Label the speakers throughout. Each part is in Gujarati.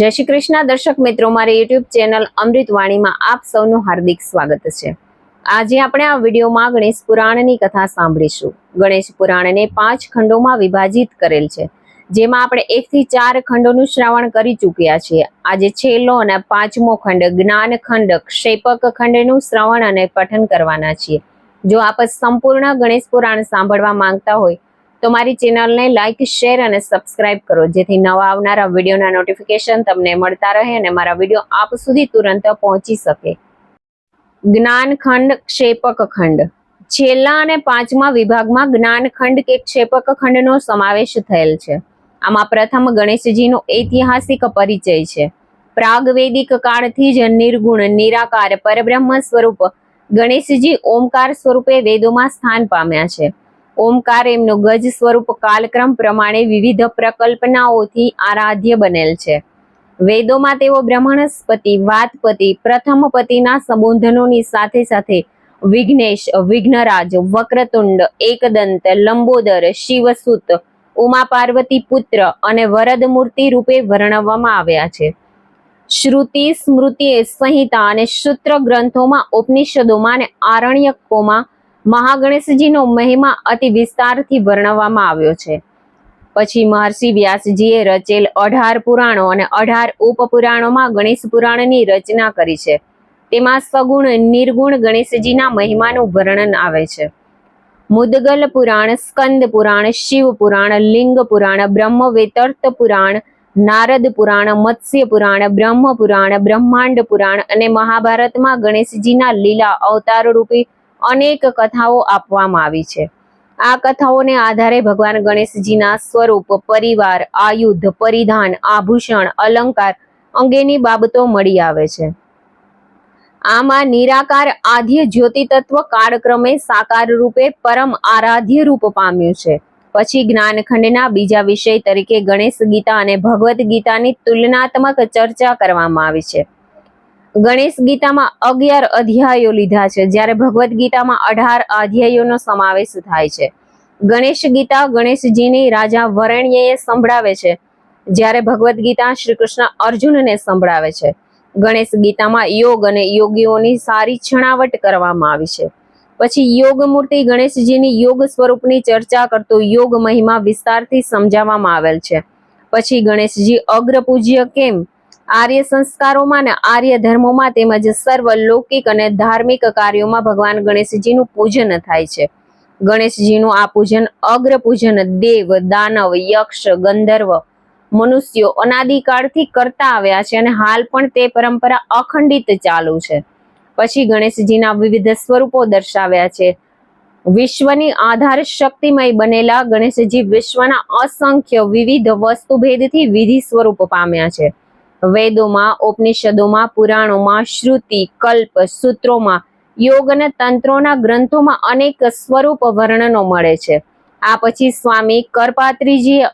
Speaker 1: જય શ્રી કૃષ્ણ. દર્શક મિત્રો, મારી યુટ્યુબ ચેનલ અમૃત વાણીમાં આપ સૌનું હાર્દિક સ્વાગત છે. આજે આપણે આ વિડીયોમાં ગણેશ પુરાણની કથા સાંભળીશું. ગણેશ પુરાણને પાંચ ખંડોમાં વિભાજિત કરેલ છે. જેમાં આપણે એકથી ચાર ખંડોનું શ્રાવણ કરી ચૂક્યા છીએ. આજે છેલ્લો અને પાંચમો ખંડ જ્ઞાન ખંડ, ક્ષેપક ખંડનું શ્રવણ અને પઠન કરવાના છીએ. જો આપ સંપૂર્ણ ગણેશ પુરાણ સાંભળવા માંગતા હોય તો મારી ચેનલને લાઇક શેર અને સબસ્ક્રાઇબ કરો, જેથી નવા આવનારા વિડીયોના નોટિફિકેશન તમને મળતા રહે અને મારા વીડિયો આપ સુધી તુરંત પહોંચી શકે. જ્ઞાનખંડ ક્ષેપક ખંડ. છેલ્લા અને પાંચમા વિભાગમાં જ્ઞાનખંડ કે ક્ષેપક ખંડનો સમાવેશ થયેલ છે. આમાં પ્રથમ ગણેશજીનો ઐતિહાસિક પરિચય છે. પ્રાગવેદિક કાળથી જ નિર્ગુણ, નિરાકાર, પરબ્રહ્મ સ્વરૂપ ગણેશજી ઓમકાર સ્વરૂપે વેદોમાં સ્થાન પામ્યા છે. ઓમકાર એમનો ગજ સ્વરૂપ કાલક્રમ પ્રમાણે વિવિધ પ્રકલ્પનાઓથી આરાધ્ય બનેલ છે. વેદોમાં તેઓ બ્રહ્મણસ્પતિ, વાતપતિ, પ્રથમ પતિના સંબોધનોની સાથે સાથે વિઘ્નેશ, વિઘ્નરાજ, વક્રતુંડ, એકદંત, લંબોદર, શિવસુત ઉમા પાર્વતી પુત્ર અને વરદ મૂર્તિ રૂપે વર્ણવવામાં આવ્યા છે. શ્રુતિ સ્મૃતિ સંહિતા અને સૂત્ર ગ્રંથોમાં, ઉપનિષદોમાં અને આરણ્યકોમાં મહાગણેશજીનો મહિમા અતિ વિસ્તારથી વર્ણવવામાં આવ્યો છે. પછી મહર્ષિ વ્યાસજીએ રચેલ અઢાર પુરાણો અને અઢાર ઉપપુરાણોમાં ગણેશ પુરાણની રચના કરી છે. તેમાં સગુણ નિર્ગુણ ગણેશજીના મહિમાનું વર્ણન આવે છે. મુદગલ પુરાણ, સ્કંદ પુરાણ, શિવ પુરાણ, લિંગ પુરાણ બ્રહ્મવેતર્ત પુરાણ, નારદ પુરાણ, મત્સ્ય પુરાણ, બ્રહ્મ પુરાણ, બ્રહ્માંડ પુરાણ અને મહાભારતમાં ગણેશજીના લીલા અવતાર રૂપી અનેક કથાઓ આપવામાં આવી છે. આ કથાઓને આધારે ભગવાન ગણેશજીના સ્વરૂપ, પરિવાર, આયુધ, પરિધાન, આભૂષણ, અલંકાર અંગેની બાબતો મળી આવે છે. આમાં નિરાકાર આધ્ય જ્યોતિ તત્વ કાળક્રમે સાકાર રૂપે પરમ આરાધ્ય રૂપ પામ્યું છે. પછી જ્ઞાનખંડના બીજા વિષય તરીકે ગણેશ ગીતા અને ભગવદ્ ગીતાની તુલનાત્મક ચર્ચા કરવામાં આવી છે. ગણેશ ગીતામાં અગિયાર અધ્યાયો લીધા છે, જ્યારે ભગવદ્ ગીતામાં અઢાર અધ્યાયોનો સમાવેશ થાય છે. ગણેશ ગીતા ગણેશજીની રાજા વરણ્યએ સંભળાવે છે, જ્યારે ભગવદ્ ગીતા શ્રી કૃષ્ણ અર્જુનને સંભળાવે છે. ગણેશ ગીતામાં યોગ અને યોગીઓની સારી છણાવટ કરવામાં આવી છે. પછી યોગ મૂર્તિ ગણેશજીની યોગ સ્વરૂપની ચર્ચા કરતો યોગ મહિમા વિસ્તારથી સમજાવવામાં આવેલ છે. પછી ગણેશજી અગ્રપૂજ્ય કેમ? આર્ય સંસ્કારોમાં અને આર્ય ધર્મોમાં તેમજ સર્વ લૌકિક અને ધાર્મિક કાર્યોમાં ભગવાન ગણેશજીનું પૂજન થાય છે. ગણેશજીનું આ પૂજન અગ્ર પૂજન દેવ, દાનવ, યક્ષ, ગંધર્વ, મનુષ્યો અનાદિકાળથી કરતા આવ્યા છે અને હાલ પણ તે પરંપરા અખંડિત ચાલુ છે. પછી ગણેશજીના વિવિધ સ્વરૂપો દર્શાવ્યા છે. વિશ્વની આધાર શક્તિમય બનેલા ગણેશજી વિશ્વના અસંખ્ય વિવિધ વસ્તુભેદથી વિધિ સ્વરૂપ પામ્યા છે. વેદોમાં, ઉપનિષદોમાં, પુરાણોમાં, શ્રુતિ, કલ્પ, સૂત્રોમાં, યોગ અને તંત્રોના ગ્રંથોમાં અનેક સ્વરૂપ વર્ણનો મળે છે. આ પછી સ્વામી કરપાત્રીજીએ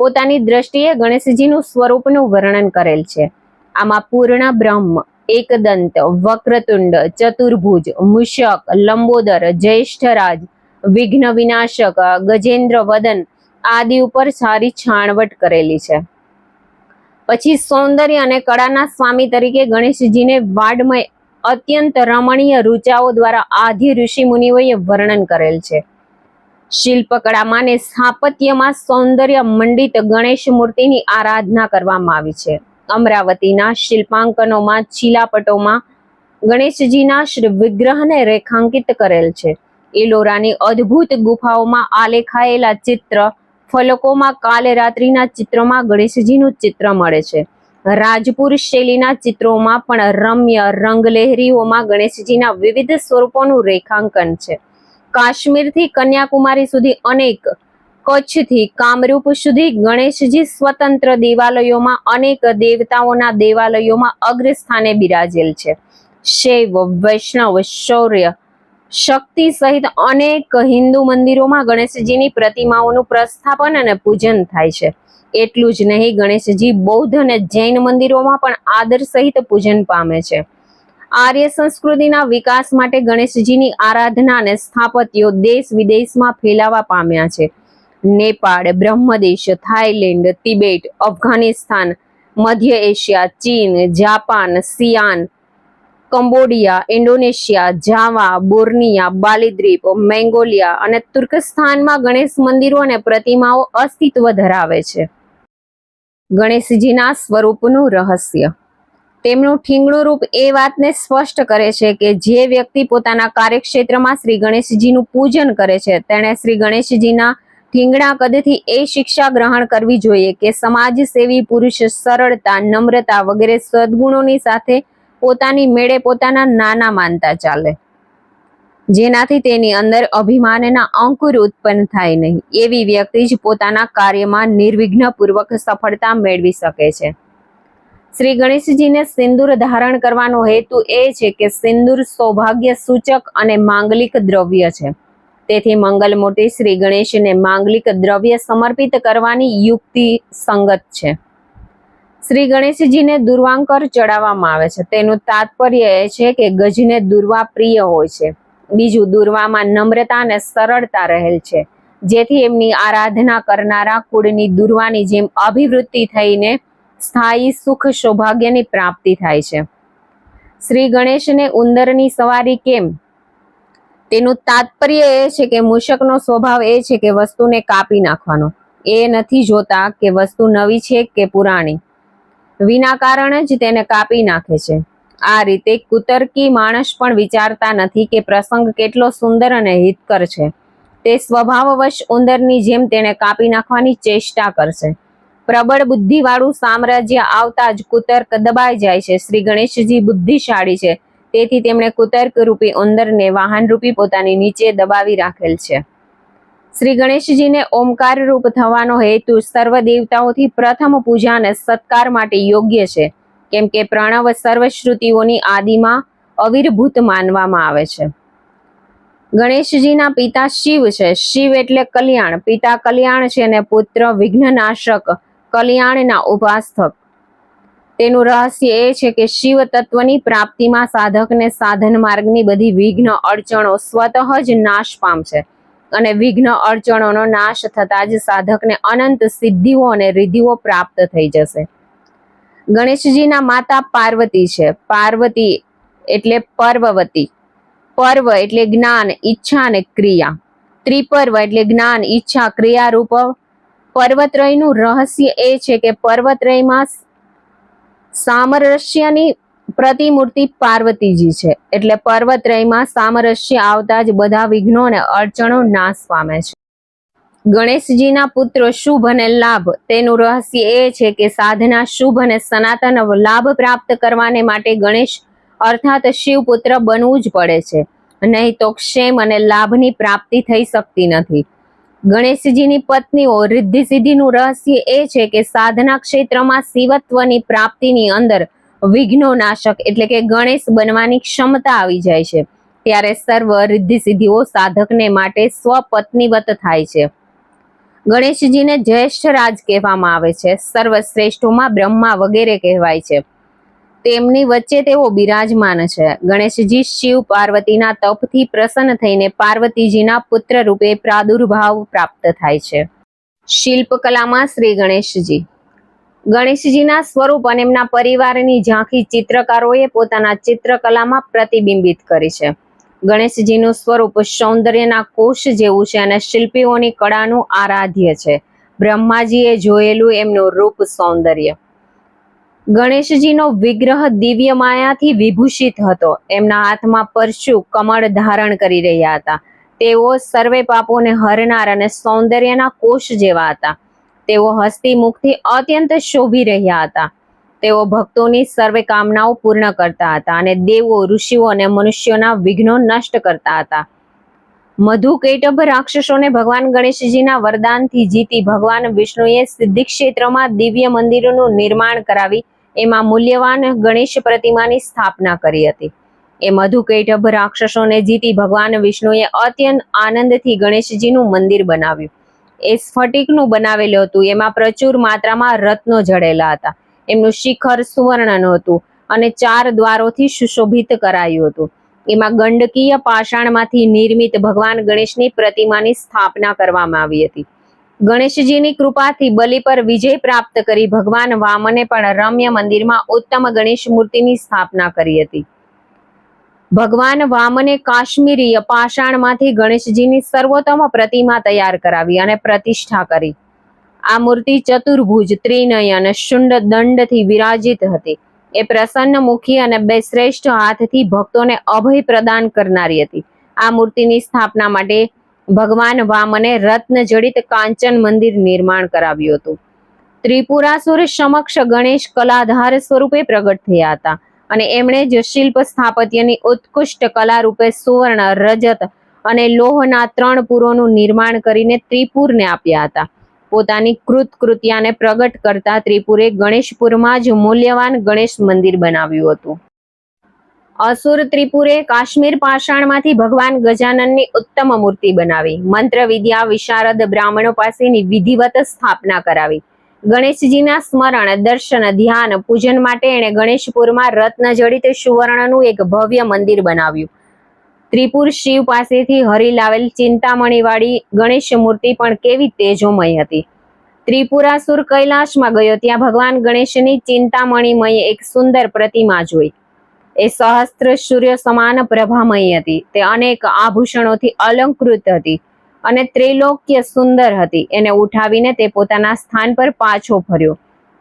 Speaker 1: પોતાની દ્રષ્ટિએ ગણેશજીનું સ્વરૂપનું વર્ણન કરેલ છે. આમાં પૂર્ણ બ્રહ્મ, એકદંત, વક્રતુંડ, ચતુર્ભુજ, મુષક, લંબોદર, જ્યેષ્ઠરાજ વિઘ્ન વિનાશક ગજેન્દ્ર વદન આદિ ઉપર સારી છાણવટ કરેલી છે. પછી સૌંદર્ય અને કળાના સ્વામી તરીકે ગણેશજીને વાડમય અત્યંત રમણીય રૂચાઓ દ્વારા આદિ ઋષિ મુનિઓએ વર્ણન કરેલ છે. શિલ્પકળામાં ને સ્થાપત્યમાં સૌંદર્ય મંડિત ગણેશ મૂર્તિની આરાધના કરવામાં આવી છે. અમરાવતીના શિલ્પાંકનોમાં, ચીલાપટોમાં ગણેશજીના શ્રી વિગ્રહને રેખાંકિત કરેલ છે. એલોરાની અદ્ભુત ગુફાઓમાં આલેખાયેલા ચિત્ર ફલકોમાં કાલે રાત્રિના ચિત્રોમાં ગણેશજીનું ચિત્ર મળે છે. રાજપુર શૈલીના ચિત્રોમાં પણ રમ્ય રંગલહેરીઓમાં ગણેશજીના વિવિધ સ્વરૂપોનું રેખાંકન છે. કાશ્મીરથી કન્યાકુમારી સુધી અનેક, કચ્છથી કામરૂપ સુધી ગણેશજી સ્વતંત્ર દેવાલયોમાં અનેક દેવતાઓના દેવાલયોમાં અગ્રસ્થાને બિરાજેલ છે. શૈવ, વૈષ્ણવ, શૌર્ય શક્તિ સહિત અનેક હિન્દુ મંદિરોમાં ગણેશજીની પ્રતિમાઓનું પ્રસ્થાપન અને પૂજન થાય છે. એટલું જ નહીં, ગણેશજી બૌદ્ધ અને જૈન મંદિરોમાં પણ આદર સહિત પૂજન પામે છે. આર્ય સંસ્કૃતિના વિકાસ માટે ગણેશજીની આરાધના અને સ્થાપત્યો દેશ વિદેશમાં ફેલાવા પામ્યા છે. નેપાળ, બ્રહ્મદેશ થાઈલેન્ડ તિબેટ, અફઘાનિસ્તાન, મધ્ય એશિયા, ચીન, Japan, cyan Cambodia, Indonesia, Java, Borneo, બાલીદ્વીપ, મેંગોલિયા અને તુર્કસ્તાનમાં ગણેશ મંદિરો અને પ્રતિમાઓ અસ્તિત્વ ધરાવે છે. ગણેશજીના સ્વરૂપનું રહસ્ય. તેમનું ઠીંગણું રૂપ એ વાતને સ્પષ્ટ કરે છે કે જે વ્યક્તિ પોતાના કાર્યક્ષેત્રમાં શ્રી ગણેશજીનું પૂજન કરે છે, તેણે શ્રી ગણેશજીના ઠીંગણા કદથી એ શિક્ષા ગ્રહણ કરવી જોઈએ કે સમાજ સેવી પુરુષ સરળતા, નમ્રતા વગેરે સદગુણોની સાથે પોતાની મેળે પોતાના નાના માનતા ચાલે. જેનાથી તેની અંદર અભિમાનના અંકુર ઉત્પન્ન થાય નહીં. એવી વ્યક્તિ જ પોતાના કાર્યમાં નિર્વિઘ્નપૂર્વક સફળતા મેળવી શકે છે. શ્રી ગણેશજીને સિંદૂર ધારણ કરવાનો હેતુ એ છે કે સિંદૂર સૌભાગ્ય સૂચક અને માંગલિક દ્રવ્ય છે. તેથી મંગલમૂર્તિ શ્રી ગણેશને માંગલિક દ્રવ્ય સમર્પિત કરવાની યુક્તિ સંગત છે. શ્રી ગણેશજીને દુર્વાંકર ચડાવવામાં આવે છે. તેનું તાત્પર્ય એ છે કે ગજને દુર્વા પ્રિય હોય છે. બીજું, દુર્વામાં નમ્રતા અને સરળતા રહેલ છે. જેથી એમની આરાધના કરનારા કુળની દુર્વાની જેમ અભિવૃદ્ધિ થઈને સ્થાયી સુખ સૌભાગ્યની પ્રાપ્તિ થાય છે. શ્રી ગણેશને ઉંદરની સવારી કેમ? તેનું તાત્પર્ય એ છે કે મૂષકનો સ્વભાવ એ છે કે વસ્તુને કાપી નાખવાનો. એ નથી જોતા કે વસ્તુ નવી છે કે પુરાણી. વિના કારણ જ તેને કાપી નાખે છે. આ રીતે કુતર્કી માણસ પણ વિચારતા નથી કે પ્રસંગ કેટલો સુંદર અને હિતકર છે. તે સ્વભાવવશ ઉંદરની જેમ તેને કાપી નાખવાની ચેષ્ટા કરશે. પ્રબળ બુદ્ધિવાળું સામ્રાજ્ય આવતા જ કુતર્ક દબાઈ જાય છે. શ્રી ગણેશજી બુદ્ધિશાળી છે. તેથી તેમણે કુતર્ક રૂપી ઉંદરને વાહન રૂપી પોતાની નીચે દબાવી રાખેલ છે. શ્રી ગણેશજીને ઓમકાર રૂપ થવાનો હેતુ સર્વ દેવતાઓથી પ્રથમ પૂજા અને સત્કાર માટે યોગ્ય છે. કેમ કે પ્રણવ સર્વશ્રુતિઓની આદિમાં અવિર્ભૂત માનવામાં આવે છે. ગણેશજીના પિતા શિવ છે. શિવ એટલે કલ્યાણ. પિતા કલ્યાણ છે અને પુત્ર વિઘ્નનાશક કલ્યાણના ઉપાસક. તેનું રહસ્ય એ છે કે શિવ તત્વની પ્રાપ્તિમાં સાધકને સાધન માર્ગની બધી વિઘ્ન અડચણો સ્વતઃ જ નાશ પામશે. અને વિઘ્ન અડચણોનો નાશ થતાં જ સાધકને અનંત સિદ્ધિઓ અને રિદ્ધિઓ પ્રાપ્ત થઈ જશે. ગણેશજીના માતા પાર્વતી છે. પાર્વતી એટલે પર્વવતી. પર્વ એટલે જ્ઞાન, ઈચ્છા અને ક્રિયા. ત્રિપર્વ એટલે જ્ઞાન, ઈચ્છા ક્રિયા રૂપ પર્વત્રયનું રહસ્ય એ છે કે પર્વત્રયમાં સામરસ્યની પ્રતિમૂર્તિ પાર્વતીજી છે. એટલે પર્વત્રયમાં સામરસ્ય આવતા જ બધા વિઘ્નો અને અડચણો નાશ પામે છે. ગણેશજીના પુત્ર શુભ અને લાભ. તેનું રહસ્ય એ છે કે સાધના શુભ અને સનાતન લાભ પ્રાપ્ત કરવાને માટે ગણેશ અર્થાત શિવ પુત્ર બનવું જ પડે છે. નહીં તો ક્ષેમ અને લાભની પ્રાપ્તિ થઈ શકતી નથી. ગણેશજીની પત્નીઓ રિદ્ધિ સિદ્ધિનું રહસ્ય એ છે કે સાધના ક્ષેત્રમાં શિવત્વની પ્રાપ્તિની અંદર વિઘ્નો નાશક એટલે કે ગણેશ બનવાની ક્ષમતા આવી જાય છે. ત્યારે સર્વ રિદ્ધિ સિદ્ધિઓ સાધકને માટે સ્વપત્નીવત થાય છે. ગણેશજીને જ્યેષ્ઠ રાજ કહેવામાં આવે છે. સર્વશ્રેષ્ઠોમાં બ્રહ્મા વગેરે કહેવાય છે. તેમની વચ્ચે તેઓ બિરાજમાન છે. ગણેશજી શિવ પાર્વતીના તપથી પ્રસન્ન થઈને પાર્વતીજીના પુત્ર રૂપે પ્રાદુર્ભાવ પ્રાપ્ત થાય છે. શિલ્પકલામાં શ્રી ગણેશજી ગણેશજીના સ્વરૂપ અને એમના પરિવારની ઝાંખી ચિત્રકારોએ પોતાના ચિત્રકલામાં પ્રતિબિંબિત કરી છે. ગણેશજીનું સ્વરૂપ સૌંદર્યના કોષ જેવું છે અને શિલ્પીઓની કળાનું આરાધ્ય છે. બ્રહ્માજીએ જોયેલું એમનું રૂપ સૌંદર્ય. ગણેશજીનો વિગ્રહ દિવ્ય માયાથી વિભૂષિત હતો. એમના હાથમાં પરશુ કમળ ધારણ કરી રહ્યા હતા. તેઓ સર્વે પાપોને હરનાર અને સૌંદર્યના કોષ જેવા હતા. તેઓ હસ્તી મુખથી અત્યંત શોભી રહ્યા હતા. તેઓ ભક્તોની સર્વે કામનાઓ પૂર્ણ કરતા હતા અને દેવો, ઋષિઓ અને મનુષ્યોના વિઘ્નો નષ્ટ કરતા હતા. મધુ કૈટભ રાક્ષસોને ભગવાન ગણેશજીના વરદાનથી જીતી ભગવાન વિષ્ણુએ સિદ્ધિ ક્ષેત્રમાં દિવ્ય મંદિરોનું નિર્માણ કરાવી એમાં મૂલ્યવાન ગણેશ પ્રતિમાની સ્થાપના કરી હતી. એ મધુ કૈટભ રાક્ષસોને જીતી ભગવાન વિષ્ણુએ અત્યંત આનંદથી ગણેશજીનું મંદિર બનાવ્યું. એ સ્ફટિકનું બનાવેલું હતું. એમાં પ્રચુર માત્રામાં રત્નો જડેલા હતા. એમનું શિખર સુવર્ણનું હતું અને ચાર દ્વારોથી સુશોભિત કરાયું હતું. એમાં ગંડકીય પાષાણમાંથી નિર્મિત ભગવાન ગણેશની પ્રતિમાની સ્થાપના કરવામાં આવી હતી. ગણેશજીની કૃપાથી બલિ પર વિજય પ્રાપ્ત કરી ભગવાન વામને પણ રમ્ય મંદિરમાં ઉત્તમ ગણેશ મૂર્તિની સ્થાપના કરી હતી. ભગવાન વામને કાશ્મીરી પાષાણમાંથી ગણેશજીની સર્વોત્તમ પ્રતિમા તૈયાર કરાવી અને પ્રતિષ્ઠા કરી. આ મૂર્તિ ચતુર્ભુજ ત્રિનયન શુંડ દંડથી વિરાજિત હતી. એ પ્રસન્ન મુખી અને બે શ્રેષ્ઠ હાથથી ભક્તોને અભય પ્રદાન કરનારી હતી. આ મૂર્તિની સ્થાપના માટે ભગવાન વામને રત્ન જડિત કાંચન મંદિર નિર્માણ કરાવ્યું હતું. ત્રિપુરાસુર સમક્ષ ગણેશ કલાધાર સ્વરૂપે પ્રગટ થયા હતા. અને એમણે જ શિલ્પ સ્થાપત્યની ઉત્કૃષ્ટ કલા રૂપે સુવર્ણ, રજત અને લોહના ત્રણ પુરોનું નિર્માણ કરીને ત્રિપુરને આપ્યા હતા. પોતાની કૃત કૃત્યાને પ્રગટ કરતા ત્રિપુરે ગણેશપુરમાં જ મૂલ્યવાન ગણેશ મંદિર બનાવ્યું હતું. અસુર ત્રિપુરે કાશ્મીર પાષાણમાંથી ભગવાન ગજાનનની ઉત્તમ મૂર્તિ બનાવી, મંત્ર વિદ્યા વિશારદ બ્રાહ્મણો પાસેની વિધિવત સ્થાપના કરાવી ગણેશજીના સ્મરણ, દર્શન, ધ્યાન, પૂજન માટે એણે ગણેશપુરમાં રત્ન જડિત સુવર્ણનું એક ભવ્ય મંદિર બનાવ્યું. ત્રિપુર શિવ પાસેથી હરી લાવેલ ચિંતામણીવાળી ગણેશ મૂર્તિ પણ કેવી તેજોમય હતી. ત્રિપુરાસુર કૈલાશમાં ગયો ત્યાં ભગવાન ગણેશની ચિંતામણીમય એક સુંદર પ્રતિમા જોઈ. એ સહસ્ત્ર સૂર્ય સમાન પ્રભામય હતી. તે અનેક આભૂષણોથી અલંકૃત હતી. અને ત્રિલોક્ય સુંદર હતી. એને ઉઠાવીને તે પોતાના સ્થાન પર પાછો ફર્યો.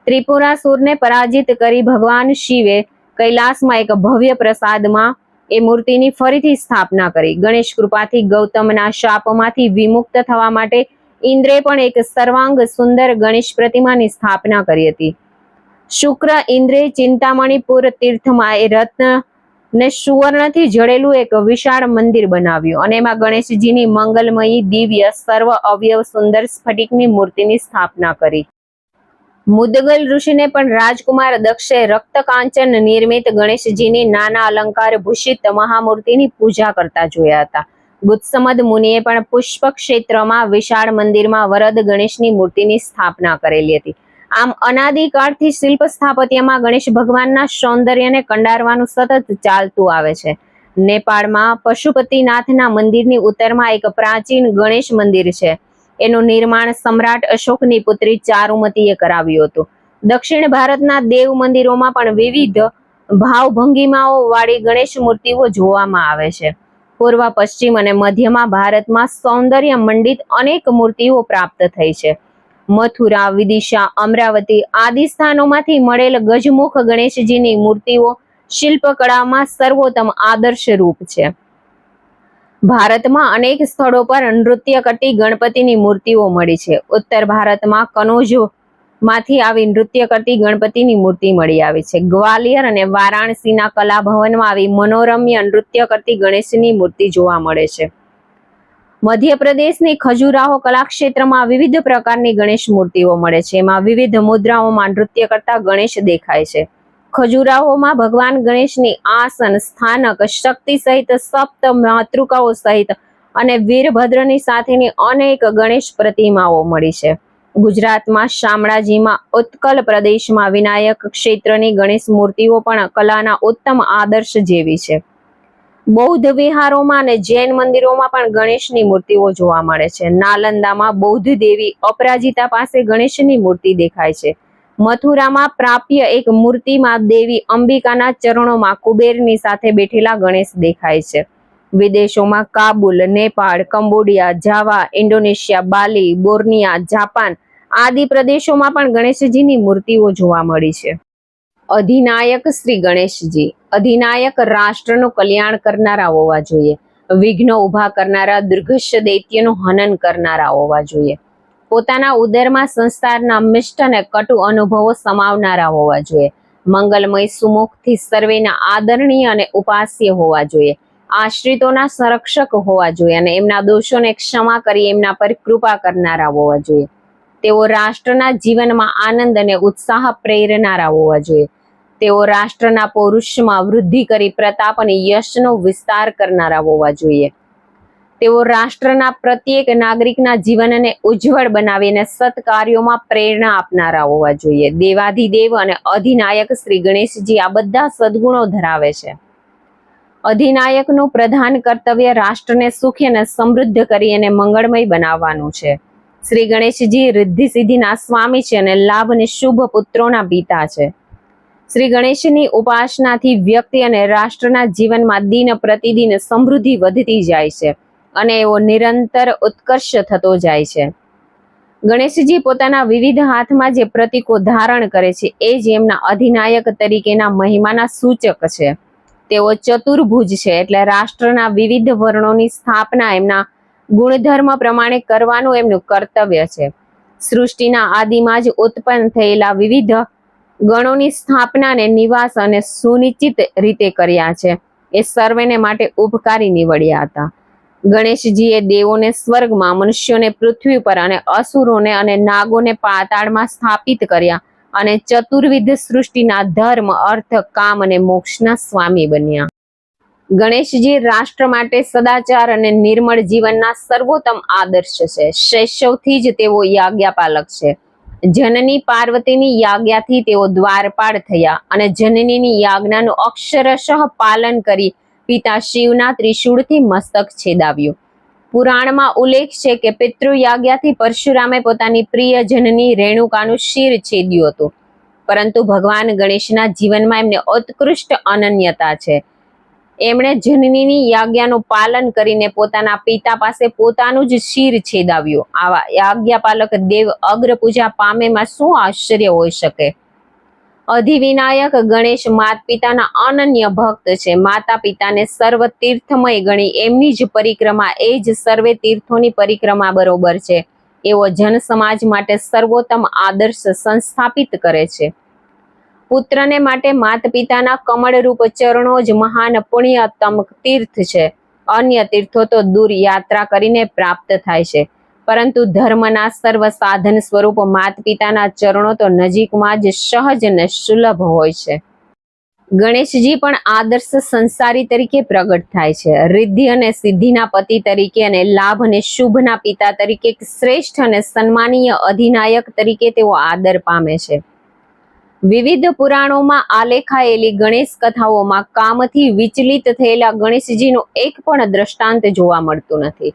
Speaker 1: ત્રિપુરાસુરને પરાજિત કરી ભગવાન શિવે કૈલાસમાં એક ભવ્ય પ્રસાદમાં એ મૂર્તિની ફરીથી સ્થાપના કરી. ગણેશ કૃપાથી ગૌતમના શાપમાંથી વિમુક્ત થવા માટે ઇન્દ્રે પણ એક સર્વાંગ સુંદર ગણેશ પ્રતિમાની સ્થાપના કરી હતી. શુક્ર, ઇન્દ્રે, ચિંતામણીપુર તીર્થમાં એ રત્ન ને સુવર્ણથી જડેલું એક વિશાળ મંદિર બનાવ્યું અને એમાં ગણેશજીની મંગલમયી દિવ્ય સર્વ અવયવ સુંદર સ્ફટિકની મૂર્તિની સ્થાપના કરી. મુદગલ ઋષિને પણ રાજકુમાર દક્ષે રક્ત કાંચન નિર્મિત ગણેશજીની નાના અલંકાર ભૂષિત મહામૂર્તિની પૂજા કરતા જોયા હતા. ગુત્સમદ મુનિએ પણ પુષ્પ ક્ષેત્રમાં વિશાળ મંદિરમાં વરદ ગણેશની મૂર્તિની સ્થાપના કરેલી હતી. આમ અનાદિકાળથી શિલ્પ સ્થાપત્યમાં ગણેશ ભગવાનના સૌંદર્યને કંડારવાનું સતત ચાલતું આવે છે. નેપાળમાં પશુપતિનાથના મંદિરની ઉત્તરમાં એક પ્રાચીન ગણેશ મંદિર છે. એનું નિર્માણ સમ્રાટ અશોકની પુત્રી ચારુમતીએ કરાવ્યું હતું. દક્ષિણ ભારતના દેવ મંદિરોમાં પણ વિવિધ ભાવભંગીમાઓ વાળી ગણેશ મૂર્તિઓ જોવામાં આવે છે. પૂર્વ, પશ્ચિમ અને મધ્યમાં ભારતમાં સૌંદર્ય મંડિત અનેક મૂર્તિઓ પ્રાપ્ત થઈ છે. મથુરા, વિદિશા, અમરાવતી આદિ સ્થાનોમાંથી મળેલ ગજમુખ ગણેશજીની મૂર્તિઓ શિલ્પકળામાં સર્વોત્તમ આદર્શ રૂપ છે. ભારતમાં અનેક સ્થળો પર નૃત્ય કરતી ગણપતિની મૂર્તિઓ મળી છે. ઉત્તર ભારતમાં કનોજમાંથી આવી નૃત્ય કરતી ગણપતિની મૂર્તિ મળી આવી છે. ગ્વાલિયર અને વારાણસીના કલા ભવનમાં આવી મનોરમ્ય નૃત્ય કરતી ગણેશની મૂર્તિ જોવા મળે છે. મધ્યપ્રદેશની ખજુરાહો કલાક્ષેત્રમાં વિવિધ પ્રકારની ગણેશ મૂર્તિઓ મળે છે. એમાં વિવિધ મુદ્રાઓમાં નૃત્ય કરતા ગણેશ દેખાય છે. ખજુરાહોમાં ભગવાન ગણેશની આસન, સ્થાનક, શક્તિ સહિત સપ્ત માતૃકાઓ સહિત અને વીરભદ્રની સાથેની અનેક ગણેશ પ્રતિમાઓ મળી છે. ગુજરાતમાં શામળાજીમાં ઉત્કલ પ્રદેશમાં વિનાયક ક્ષેત્રની ગણેશ મૂર્તિઓ પણ કલાના ઉત્તમ આદર્શ જેવી છે. બૌદ્ધ વિહારોમાં અને જૈન મંદિરોમાં પણ ગણેશની મૂર્તિઓ જોવા મળે છે. નાલંદામાં બૌદ્ધ દેવી અપરાજિતા પાસે ગણેશની મૂર્તિ દેખાય છે. મથુરામાં પ્રાપ્ય એક મૂર્તિમાં દેવી અંબિકાના ચરણોમાં કુબેરની સાથે બેઠેલા ગણેશ દેખાય છે. વિદેશોમાં Kabul, Nepal, Cambodia, Java, Indonesia, Bali, Borneo, Japan આદિ પ્રદેશોમાં પણ ગણેશજીની મૂર્તિઓ જોવા મળી છે. અધિનાયક શ્રી ગણેશજી, અધિનાયક રાષ્ટ્રનું કલ્યાણ કરનારા હોવા જોઈએ, વિઘ્નો ઊભા કરનારા દુર્ઘષ્ય દૈત્યનું હનન કરનારા હોવા જોઈએ. પોતાના ઉદરમાં સંસારના મિષ્ટ અને કટુ અનુભવો સમાવનારા હોવા જોઈએ. મંગલમય સુમુખથી સર્વેના આદરણીય અને ઉપાસ્ય હોવા જોઈએ. આશ્રિતોના સંરક્ષક હોવા જોઈએ અને એમના દોષોને ક્ષમા કરી એમના પર કૃપા કરનારા હોવા જોઈએ. તેઓ રાષ્ટ્રના જીવનમાં આનંદ અને ઉત્સાહ પ્રેરનારા હોવા જોઈએ. તેઓ રાષ્ટ્રના પૌરુષમાં વૃદ્ધિ કરી પ્રતાપ અને યશનો વિસ્તાર કરનારા હોવા જોઈએ. તેઓ રાષ્ટ્રના પ્રત્યેક નાગરિકના જીવનને ઉજ્જવળ બનાવીને સત્કાર્યોમાં પ્રેરણા આપનારા હોવા જોઈએ. દેવાધિદેવ અને અધિનાયક શ્રી ગણેશજી આ બધા સદગુણો ધરાવે છે. અધિનાયકનું પ્રધાન કર્તવ્ય રાષ્ટ્રને સુખી અને સમૃદ્ધ કરી અને મંગળમય બનાવવાનું છે. શ્રી ગણેશજી રિદ્ધિ સિદ્ધિના સ્વામી છે અને લાભ અને શુભ પુત્રોના પિતા છે. શ્રી ગણેશની ઉપાસનાથી વ્યક્તિ અને રાષ્ટ્રના જીવનમાં દિન પ્રતિદિન સમૃદ્ધિ વધતી જાય છે અને એવો નિરંતર ઉત્કર્ષ થતો જાય છે. ગણેશજી પોતાના વિવિધ હાથમાં જે પ્રતીકો ધારણ કરે છે, એ જ એમના અધિનાયક તરીકેના મહિમાના સૂચક છે. તેઓ ચતુર્ભુજ છે એટલે રાષ્ટ્રના વિવિધ વર્ણોની સ્થાપના એમના ગુણધર્મ પ્રમાણે કરવાનું એમનું કર્તવ્ય છે. સૃષ્ટિના આદિમાં જ ઉત્પન્ન થયેલા વિવિધ ગણોની સ્થાપનાને નિવાસ અને સુનિશ્ચિત રીતે કર્યા છે. એ સર્વેને માટે ઉપકારી નીવડ્યા હતા. ગણેશજીએ દેવોને સ્વર્ગમાં, મનુષ્યોને પૃથ્વી પર અને અસુરોને અને નાગોને પાતાળમાં સ્થાપિત કર્યા અને ચતુર્વિધ સૃષ્ટિના ધર્મ, અર્થ, કામ અને મોક્ષના સ્વામી બન્યા. ગણેશજી રાષ્ટ્ર માટે સદાચાર અને નિર્મળ જીવનના સર્વોત્તમ આદર્શ છે. શૈશવથી જ તેઓ યાજ્ઞાપાલક છે. જનની પાર્વતીની યાજ્ઞાથી તેઓ દ્વારપાળ થયા અને જનનીની યાજ્ઞાનું અક્ષરશઃ પાલન કરી પિતા શિવના ત્રિશૂળથી મસ્તક છેદાવ્યું. પુરાણમાં ઉલ્લેખ છે કે પિતૃયાજ્ઞાથી પરશુરામે પોતાની પ્રિય જનની રેણુકાનું શિર છેદ્યું હતું. પરંતુ ભગવાન ગણેશના જીવનમાં એમને ઉત્કૃષ્ટ અનન્યતા છે. એમણે જનનીની યાજ્ઞાનું પાલન કરીને પોતાના પિતા પાસે પોતાનું જ શિર છેદાવ્યું. આવા યાજ્ઞાપાલક દેવ અગ્ર પૂજા પામેમાં શું આશ્ચર્ય હોઈ શકે? અધિવિનાયક ગણેશ માત પિતાના અનન્ય ભક્ત છે. માતા પિતાને સર્વ તીર્થમય ગણી એમની જ પરિક્રમા, એ જ સર્વે તીર્થોની પરિક્રમા બરોબર છે. એવો જન સમાજ માટે સર્વોત્તમ આદર્શ સંસ્થાપિત કરે છે. પુત્રને માટે માત પિતાના કમળરૂપ ચરણો જ મહાન પુણ્યતમ તીર્થ છે. અન્ય તીર્થો તો દૂર યાત્રા કરીને પ્રાપ્ત થાય છે. પરંતુ ધર્મના સર્વ સાધન સ્વરૂપ માત પિતાના ચરણો તો નજીકમાં જ સહજ ને સુલભ હોય છે. ગણેશજી પણ આદર્શ સંસારી તરીકે પ્રગટ થાય છે. રિદ્ધિ અને સિદ્ધિના પતિ તરીકે અને લાભ અને શુભના પિતા તરીકે શ્રેષ્ઠ અને સન્માનીય અધિનાયક તરીકે તેઓ આદર પામે છે. વિવિધ પુરાણોમાં આલેખાયેલી ગણેશ કથાઓમાં કામથી વિચલિત થયેલા ગણેશજીનું એક પણ દ્રષ્ટાંત જોવા મળતું નથી.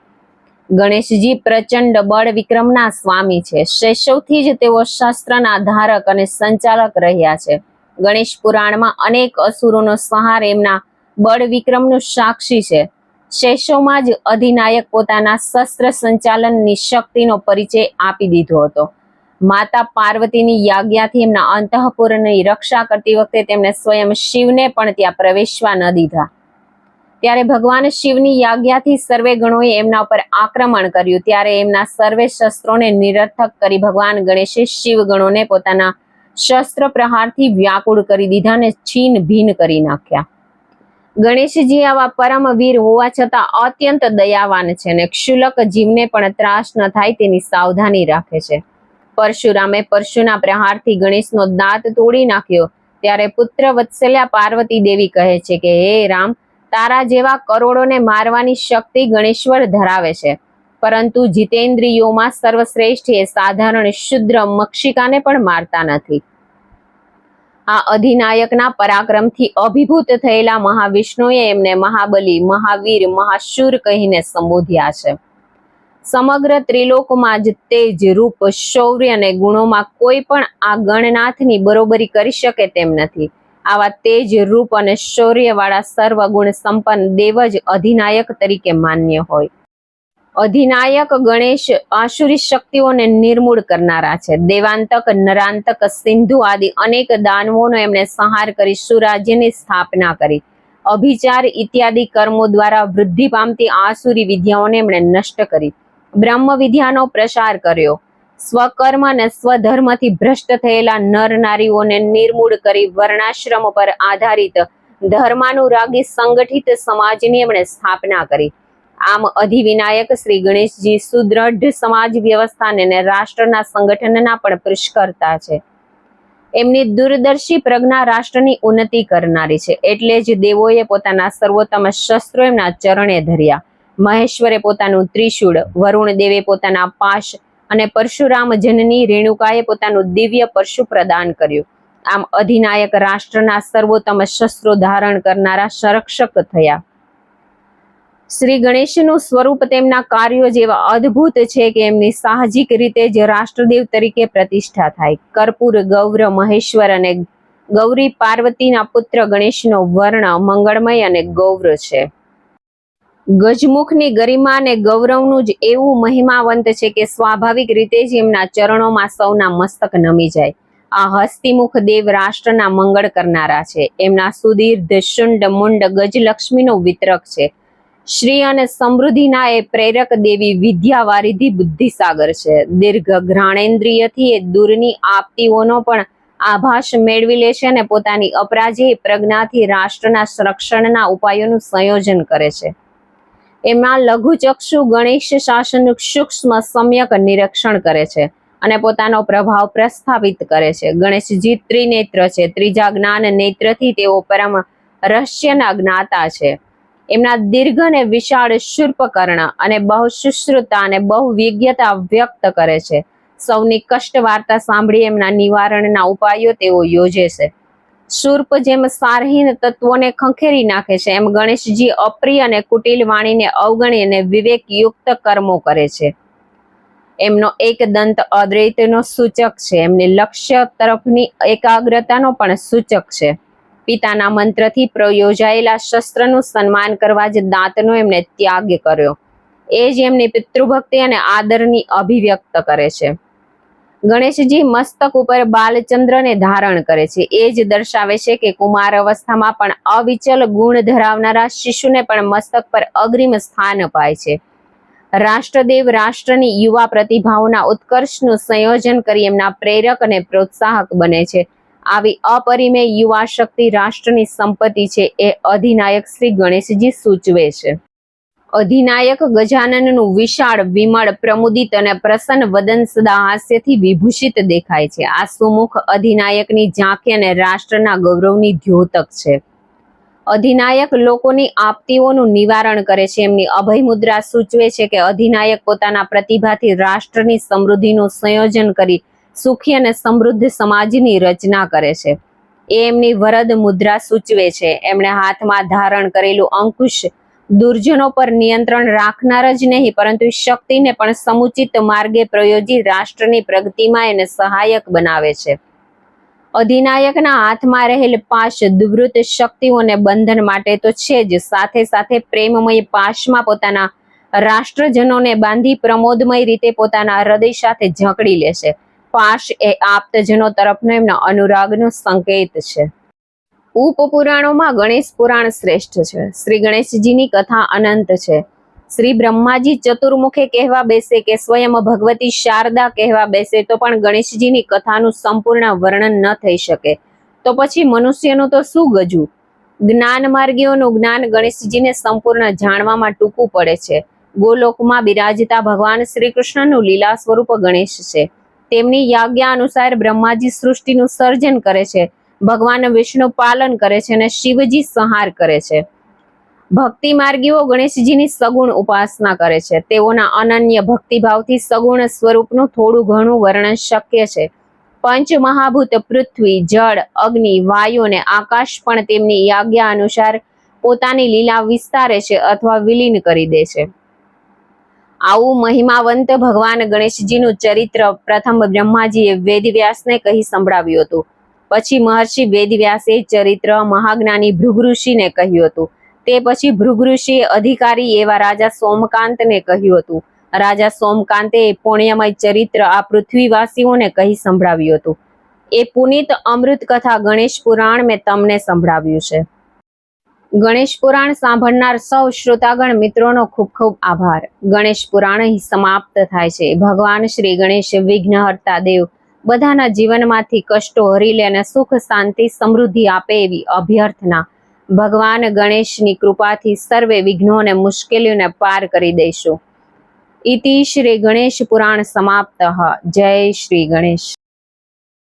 Speaker 1: ગણેશજી પ્રચંડ બળ વિક્રમના સ્વામી છે. શૈશવથી જ તેઓ શાસ્ત્રના ધારક અને સંચાલક રહ્યા છે. ગણેશ પુરાણમાં અનેક અસુરોનો સંહાર એમના બળ વિક્રમનું સાક્ષી છે. શૈશવમાં જ અધિનાયક પોતાના શસ્ત્ર સંચાલનની શક્તિનો પરિચય આપી દીધો હતો. માતા પાર્વતીની યાજ્ઞાથી એમના અંતઃપુરની રક્ષા કરતી વખતે તેમણે સ્વયં શિવને પણ ત્યાં પ્રવેશવા ન દીધા. ત્યારે ભગવાન શિવની યાજ્ઞાથી સર્વે ગણોએ એમના ઉપર આક્રમણ કર્યું. ત્યારે એમના સર્વે શસ્ત્રોને નિરર્થક કરી ભગવાન ગણેશે શિવ ગણોને પોતાના શસ્ત્ર પ્રહારથી વ્યાકુળ કરી દીધા અને છીન ભીન કરી નાખ્યા. ગણેશજી આવા પરમ વીર હોવા છતાં અત્યંત દયાવાન છે અને ક્ષુલક જીવને પણ ત્રાસ ન થાય તેની સાવધાની રાખે છે. પરશુરામે પરશુના પ્રહારથી ગણેશનો દાંત તોડી નાખ્યો. ત્યારે પુત્ર વત્સલ્યા પાર્વતી દેવી કહે છે કે, હે રામ, તારા જેવા કરોડોને મારવાની શક્તિ ગણેશ્વર ધરાવે છે. પરંતુ જીતેન્દ્રિયોમાં સર્વશ્રેષ્ઠ એ સાધારણ શુદ્ર મક્ષિકાને પણ મારતા નથી. આ અધિનાયકના પરાક્રમથી અભિભૂત થયેલા મહાવિષ્ણુએ એમને મહાબલી, મહાવીર, મહાશુર કહીને સંબોધ્યા છે. સમગ્ર ત્રિલોકમાં જ તેજ રૂપ, શૌર્ય અને ગુણોમાં કોઈ પણ આ ગણનાથની બરોબરી કરી શકે તેમ નથી. આવા તેજ રૂપ અને શૌર્યવાળા સર્વગુણ સંપન્ન દેવ જ અધિનાયક તરીકે માન્ય હોય. અધિનાયક ગણેશ આસુરી શક્તિઓને નિર્મૂળ કરનારા છે. દેવાંતક, નરાંતક, સિંધુ આદિ અનેક દાનવોનો એમણે સંહાર કરી સુરાજ્યની સ્થાપના કરી. અભિચાર ઇત્યાદિ કર્મો દ્વારા વૃદ્ધિ પામતી આસુરી વિદ્યાઓને એમણે નષ્ટ કરી. બ્રહ્મ વિદ્યાનો પ્રસાર કર્યો. સ્વકર્મ અને સ્વધર્મથી ભ્રષ્ટ થયેલા નર નારીઓને નિર્મૂળ કરી વર્ણાશ્રમ પર આધારિત ધર્માનુરાગી સંગઠિત સમાજની એમણે સ્થાપના કરી. આમ અધિવિનાયક શ્રી ગણેશજી સુદ્રઢ સમાજ વ્યવસ્થાને અને રાષ્ટ્રના સંગઠનના પણ પુષ્કર્તા છે. એમની દૂરદર્શી પ્રજ્ઞા રાષ્ટ્રની ઉન્નતિ કરનારી છે. એટલે જ દેવોએ પોતાના સર્વોત્તમ શસ્ત્રો એમના ચરણે ધર્યા. મહેશ્વરે પોતાનું ત્રિશૂળ વરુણ દેવે પોતાના પાશ અને પરશુરામ જનની રેણુકાએ પોતાનું દિવ્ય પરશુ પ્રદાન કર્યું. આમ અધિનાયક રાષ્ટ્રના સર્વોત્તમ શસ્ત્રો ધારણ કરનારા સંરક્ષક થયા. શ્રી ગણેશનું સ્વરૂપ તેમના કાર્યો જેવા અદ્ભુત છે કે એમની સાહજિક રીતે જ રાષ્ટ્રદેવ તરીકે પ્રતિષ્ઠા થાય. કર્પૂર, ગૌર, મહેશ્વર અને ગૌરી પાર્વતીના પુત્ર ગણેશનો વર્ણ મંગળમય અને ગૌર છે. ગજમુખની ગરિમા અને ગૌરવનું જ એવું મહિમાવંત છે કે સ્વાભાવિક રીતે જ એમના ચરણોમાં સૌના મસ્તક નમી જાય. આ હસ્તિમુખ દેવ રાષ્ટ્રના મંગળ કરનારા છે. એમના સુદીર્ઘ શુંડ મુંડ ગજલક્ષ્મીનો વિતરક છે. શ્રી અને સમૃદ્ધિના એ પ્રેરક દેવી વિદ્યાવારિધિ બુદ્ધિસાગર છે. દીર્ઘ ઘ્રાણેન્દ્રિયથી એ દૂરની આપતીઓનો પણ આભાસ મેળવી લે છે અને પોતાની અપરાજેય પ્રજ્ઞાથી રાષ્ટ્રના સંરક્ષણના ઉપાયોનું સંયોજન કરે છે. એમાં લઘુચક્ષુ ગણેશ શાસનનું સૂક્ષ્મ સમ્યક નિરીક્ષણ કરે છે અને પોતાનો પ્રભાવ પ્રસ્થાપિત કરે છે. ગણેશજી ત્રિનેત્ર છે. ત્રીજા જ્ઞાન નેત્રથી તેઓ પરમ રહસ્યના જ્ઞાતા છે. એમના દીર્ઘ અને વિશાળ શૂર્પકર્ણ અને બહુ શુશ્રુતા અને બહુ વિજ્ઞતા વ્યક્ત કરે છે. સૌની કષ્ટ વાર્તા સાંભળી એમના નિવારણના ઉપાયો તેઓ યોજે છે. શૂર્પ જેમ સારહીન તત્વોને ખંખેરી નાખે છે. એમ ગણેશજી અપ્રિય અને કુટિલ વાણીને અવગણી અને વિવેકયુક્ત કર્મો કરે છે. એમનો એક દંત અદ્વૈતનો સૂચક છે. એમની લક્ષ્ય તરફની એકાગ્રતાનો પણ સૂચક છે. પિતાના મંત્રથી પ્રયોજાયેલા શસ્ત્રનું સન્માન કરવા જ દાંતનો એમને ત્યાગ કર્યો. એ જ એમની પિતૃભક્તિ અને આદરની અભિવ્યક્ત કરે છે. ગણેશજી મસ્તક ઉપર બાલચંદ્રને ધારણ કરે છે. એ જ દર્શાવે છે કે કુમાર અવસ્થામાં પણ અવિચલ ગુણ ધરાવનારા શિશુને પણ મસ્તક પર અગ્રિમ સ્થાન અપાય છે. રાષ્ટ્રદેવ રાષ્ટ્રની યુવા પ્રતિભાઓના ઉત્કર્ષનું સંયોજન કરી એમના પ્રેરક અને પ્રોત્સાહક બને છે. આવી અપરિમેય યુવા શક્તિ રાષ્ટ્રની સંપત્તિ છે એ અધિનાયક શ્રી ગણેશજી સૂચવે છે. અધિનાયક ગજાનનનું વિશાળ, વિમળ, પ્રમુદિત અને પ્રસન્ન વદન સદા હાસ્યથી વિભૂષિત દેખાય છે. આ સુમુખ અધિનાયકની ઝાંખી અને રાષ્ટ્રના ગૌરવની દ્યોતક છે. અધિનાયક લોકોની આપતીઓનું નિવારણ કરે છે. એમની અભય મુદ્રા સૂચવે છે કે અધિનાયક પોતાના પ્રતિભાથી રાષ્ટ્રની સમૃદ્ધિનું સંયોજન કરી સુખી અને સમૃદ્ધ સમાજની રચના કરે છે. એ એમની વરદ મુદ્રા સૂચવે છે. એમણે હાથમાં ધારણ કરેલું અંકુશ દુર્જનો પર નિયંત્રણ રાખનાર જ નહીં, પરંતુ શક્તિને પણ સમુચિત માર્ગે પ્રયોજી રાષ્ટ્રની પ્રગતિમાં એને સહાયક બનાવે છે. અધિનાયકના હાથમાં રહેલ પાશ દુવૃત શક્તિઓને બંધન માટે તો છે જ, સાથે સાથે પ્રેમમય પાશમાં પોતાના રાષ્ટ્રજનોને બાંધી પ્રમોદમય રીતે પોતાના હૃદય સાથે ઝકડી લેશે. પાશ એ આપ્તજનો તરફનો એમના અનુરાગનો સંકેત છે. ઉપપુરાણોમાં ગણેશ પુરાણ શ્રેષ્ઠ છે. શ્રી ગણેશજીની કથા અનંત છે. શ્રી બ્રહ્માજી ચતુર્મુખે કહેવા બેસે કે સ્વયં ભગવતી શારદા કહેવા બેસે તો પણ ગણેશજીની કથાનું સંપૂર્ણ વર્ણન ન થઈ શકે. તો પછી મનુષ્યનું તો શું ગજું? જ્ઞાન માર્ગીઓનું જ્ઞાન ગણેશજીને સંપૂર્ણ જાણવામાં ટૂંકું પડે છે. ગોલોકમાં બિરાજતા ભગવાન શ્રી કૃષ્ણનું લીલા સ્વરૂપ ગણેશ છે. તેમની યાજ્ઞા અનુસાર બ્રહ્માજી સૃષ્ટિનું સર્જન કરે છે. ભગવાન વિષ્ણુ પાલન કરે છે અને શિવજી સંહાર કરે છે. ભક્તિ માર્ગીઓ ગણેશજીની સગુણ ઉપાસના કરે છે. તેઓના અનન્ય ભક્તિભાવથી સગુણ સ્વરૂપનું થોડું ઘણું વર્ણન શક્ય છે. પંચ મહાભૂત પૃથ્વી, જળ, અગ્નિ, વાયુ અને આકાશ પણ તેમની યાજ્ઞા અનુસાર પોતાની લીલા વિસ્તારે છે અથવા વિલીન કરી દે છે. આવું મહિમાવંત ભગવાન ગણેશજીનું ચરિત્ર પ્રથમ બ્રહ્માજીએ વેદવ્યાસને કહી સંભળાવ્યું હતું. પછી મહર્ષિ વેદવ્યાસે ચરિત્ર મહાજ્ઞાની ભૃગઋષિને કહ્યું હતું. તે પછી ભૃગઋષિએ અધિકારી એવા રાજા સોમકાંતને કહ્યું હતું. રાજા સોમકાંતે પુણ્યમય ચરિત્ર આ પૃથ્વીવાસીઓને કહી સંભળાવ્યું હતું. એ પુનિત અમૃત કથા ગણેશ પુરાણ મેં તમને સંભળાવ્યું છે. ગણેશ પુરાણ સાંભળનાર સૌ શ્રોતાગણ મિત્રોનો ખૂબ ખૂબ આભાર. ગણેશ પુરાણ સમાપ્ત થાય છે. ભગવાન શ્રી ગણેશ વિઘ્નહર્તા દેવ બધાના જીવનમાંથી કષ્ટો હરી લે અને સુખ, શાંતિ, સમૃદ્ધિ આપે એવી અભ્યર્થના ભગવાન ગણેશની કૃપાથી સર્વે વિઘ્નો અને મુશ્કેલીઓને પાર કરી દઈશું. ઇતિ શ્રી ગણેશ પુરાણ સમાપ્ત. જય શ્રી ગણેશ.